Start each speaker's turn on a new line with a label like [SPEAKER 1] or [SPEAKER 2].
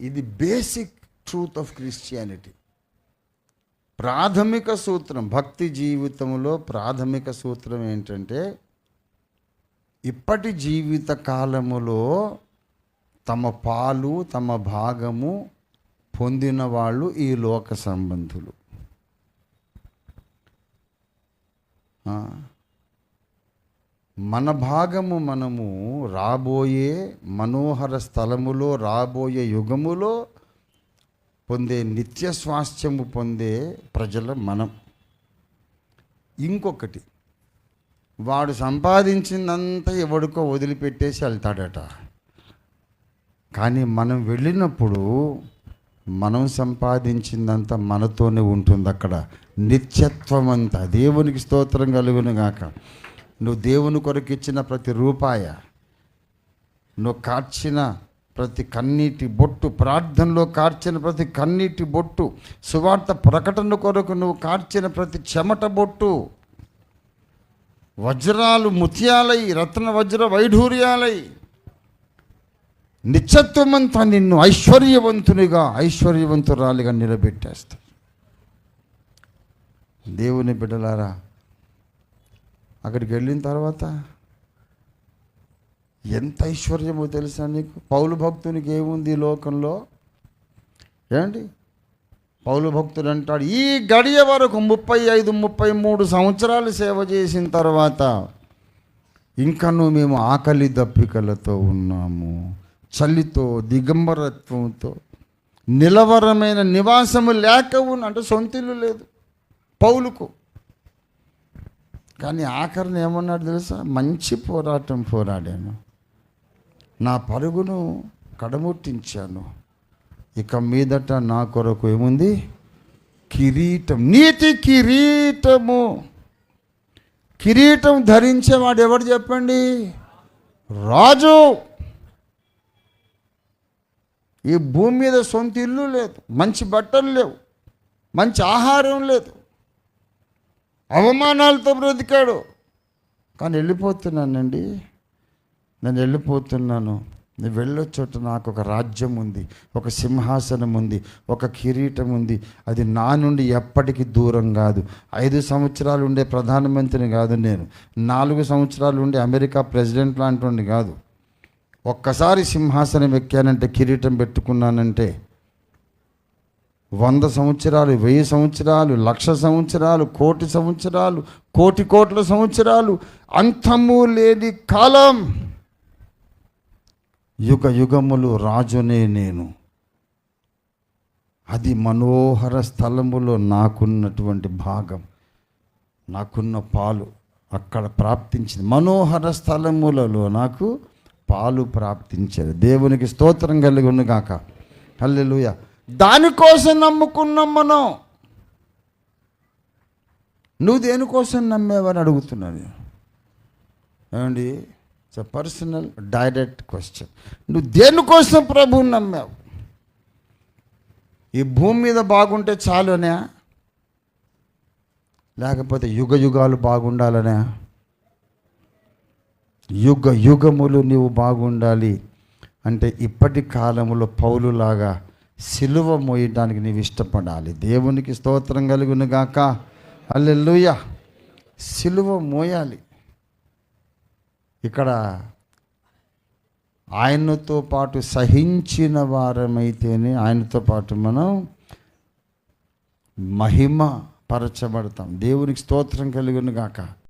[SPEAKER 1] ఇది basic truth of Christianity ప్రాథమిక సూత్రం భక్తి జీవితంలో ప్రాథమిక సూత్రం ఏంటంటే ఇప్పటి జీవిత కాలములో తమ పాలు తమ భాగము పొందిన వాళ్ళు ఈ లోక సంబంధులు. మన భాగము మనము రాబోయే మనోహర స్థలములో రాబోయే యుగములో పొందే నిత్య స్వాస్థ్యము పొందే ప్రజల మనం. ఇంకొకటి వాడు సంపాదించిందంతా ఎవడికో వదిలిపెట్టేసి వెళ్తాడట. కానీ మనం వెళ్ళినప్పుడు మనం సంపాదించిందంతా మనతోనే ఉంటుంది అక్కడ నిత్యత్వం అంతా దేవునికి స్తోత్రం కలుగును గాక నువ్వు దేవుని కొరకు ఇచ్చిన ప్రతి రూపాయ నువ్వు కార్చిన ప్రతి కన్నీటి బొట్టు ప్రార్థనలో కార్చిన ప్రతి కన్నీటి బొట్టు సువార్త ప్రకటన కొరకు నువ్వు కార్చిన ప్రతి చెమట బొట్టు వజ్రాలు ముత్యాలై రత్న వజ్ర వైఢూర్యాలై నిత్యత్వమంతా నిన్ను ఐశ్వర్యవంతునిగా ఐశ్వర్యవంతురాలిగా నిలబెట్టేస్తా దేవుని బిడ్డలారా అక్కడికి వెళ్ళిన తర్వాత ఎంత ఐశ్వర్యమో తెలుసా నీకు? పౌలు భక్తునికి ఏముంది ఈ లోకంలో? ఏంటి? పౌలు భక్తుడు అంటాడు ఈ గడియ వరకు ముప్పై ఐదు ముప్పై మూడు సంవత్సరాలు సేవ చేసిన తర్వాత ఇంకను మేము ఆకలి దప్పికలతో ఉన్నాము. చలితో దిగంబరత్వంతో నిలవరమైన నివాసము లేక ఉన్న అంటే సొంతిల్లు లేదు పౌలుకు. కానీ ఆఖరిని ఏమన్నాడు తెలుసా? మంచి పోరాటం పోరాడాను. నా పరుగును కడముట్టించాను ఇక మీదట నా కొరకు ఏముంది? కిరీటం. నీతి కిరీటము. కిరీటం ధరించేవాడు ఎవరు చెప్పండి? రాజు. ఈ భూమి మీద సొంత ఇల్లు లేదు. మంచి బట్టలు లేవు. మంచి ఆహారం లేదు. అవమానాలతో బ్రతికాడు. కానీ వెళ్ళిపోతున్నానండి. నేను వెళ్ళిపోతున్నాను. నేను వెళ్ళొచ్చోట నాకు ఒక రాజ్యం ఉంది ఒక సింహాసనం ఉంది ఒక కిరీటం ఉంది. అది నా నుండి ఎప్పటికీ దూరం కాదు. ఐదు సంవత్సరాలు ఉండే ప్రధానమంత్రిని కాదు నేను. నాలుగు సంవత్సరాలు ఉండే అమెరికా ప్రెసిడెంట్ లాంటి కాదు. ఒక్కసారి సింహాసనం ఎక్కానంటే కిరీటం పెట్టుకున్నానంటే వంద సంవత్సరాలు వెయ్యి సంవత్సరాలు లక్ష సంవత్సరాలు కోటి సంవత్సరాలు కోటి కోట్ల సంవత్సరాలు అంతము లేని కాలం. యుగ యుగములు రాజునే నేను. అది మనోహర స్థలములో నాకున్నటువంటి భాగం. నాకున్న పాలు అక్కడ ప్రాప్తించింది. మనోహర స్థలములలో నాకు పాలు ప్రాప్తించారు దేవునికి స్తోత్రం కలిగి ఉన్నగాక హల్లెలుయా. దానికోసం నమ్ముకున్నాం మనం. నువ్వు దేనికోసం నమ్మేవని అడుగుతున్నాను ఏమండి? ఇట్స్ పర్సనల్ డైరెక్ట్ క్వశ్చన్ నువ్వు దేనికోసం ప్రభువుని నమ్మావు? ఈ భూమి మీద బాగుంటే చాలునే లేకపోతే యుగ యుగాలు బాగుండాలనే? యుగ యుగములు నీవు బాగుండాలి. అంటే ఇప్పటి కాలంలో పౌలులాగా సిలువ మోయడానికి నీవు ఇష్టపడాలి. దేవునికి స్తోత్రం కలుగును గాక. అల్లెలుయ సిలువ మోయాలి. ఇక్కడ ఆయనతో పాటు సహించిన వారమైతేనే ఆయనతో పాటు మనం మహిమ పరచబడతాం దేవునికి స్తోత్రం కలుగును గాక.